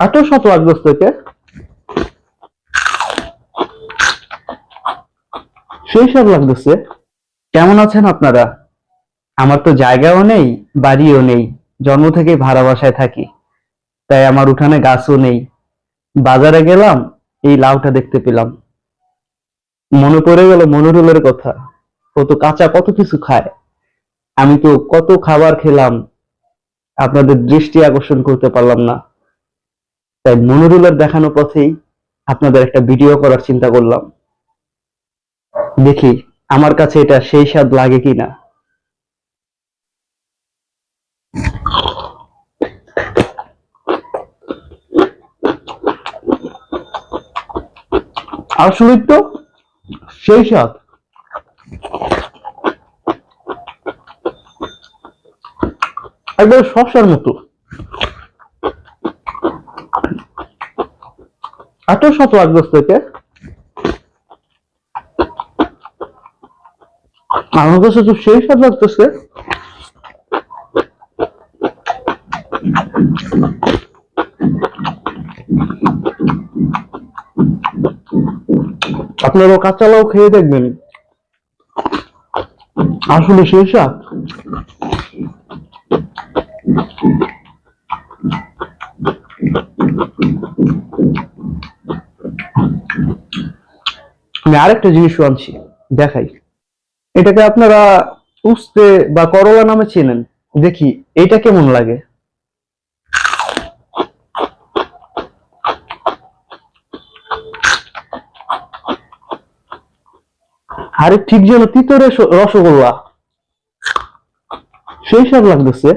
এত শত লাগবে থেকে সেই সব লাগতেছে। কেমন আছেন আপনারা? আমার তো জায়গাও নেই, বাড়িও নেই, জন্ম থেকে ভাড়া বাসায় থাকি, তাই আমার উঠানে গাছও নেই। বাজারে গেলাম, এই লাউটা দেখতে পেলাম। মনে পড়ে গেল মনোরুলের কথা, ও তো কাঁচা কত কিছু খায়। আমি তো কত খাবার খেলাম আপনাদের দৃষ্টি আকর্ষণ করতে পারলাম না। তাই মনোরুলের দেখানো পথেই আপনাদের একটা ভিডিও করার চিন্তা করলাম। দেখি, আমার কাছে এটা সেই স্বাদ লাগে কিনা। আসলে তো সেই স্বাদ। একবারে শসার মতো। এত শত লাগবে থেকে? আমার কাছে তো সেই স্বাদ লাগতেছে। আপনারাও কাঁচা লাউ খেয়ে দেখবেন। আসলে সেই স্বাদ। আমি আরেকটা জিনিস আনছি, দেখাই। এটাকে আপনারা উস্তে বা করলা নামে চেনেন। দেখি, এটা কেমন লাগে? আরে ঠিক যেন তিতরে রসগোল্লা। সেই সব লাগতেছে।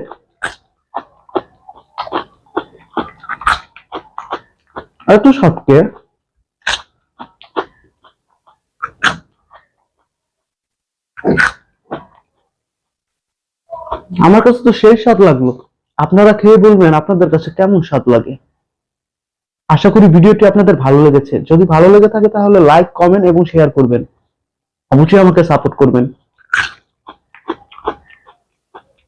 এত সবকে আমার কাছে তো সেই স্বাদ লাগল। আপনারা খেয়ে বলবেন আপনাদের কাছে কেমন স্বাদ লাগে। আশা করি ভিডিওটি আপনাদের ভালো লেগেছে। যদি ভালো লেগে থাকে তাহলে লাইক কমেন্ট এবং শেয়ার করবেন। অবশ্যই আমাকে সাপোর্ট করবেন।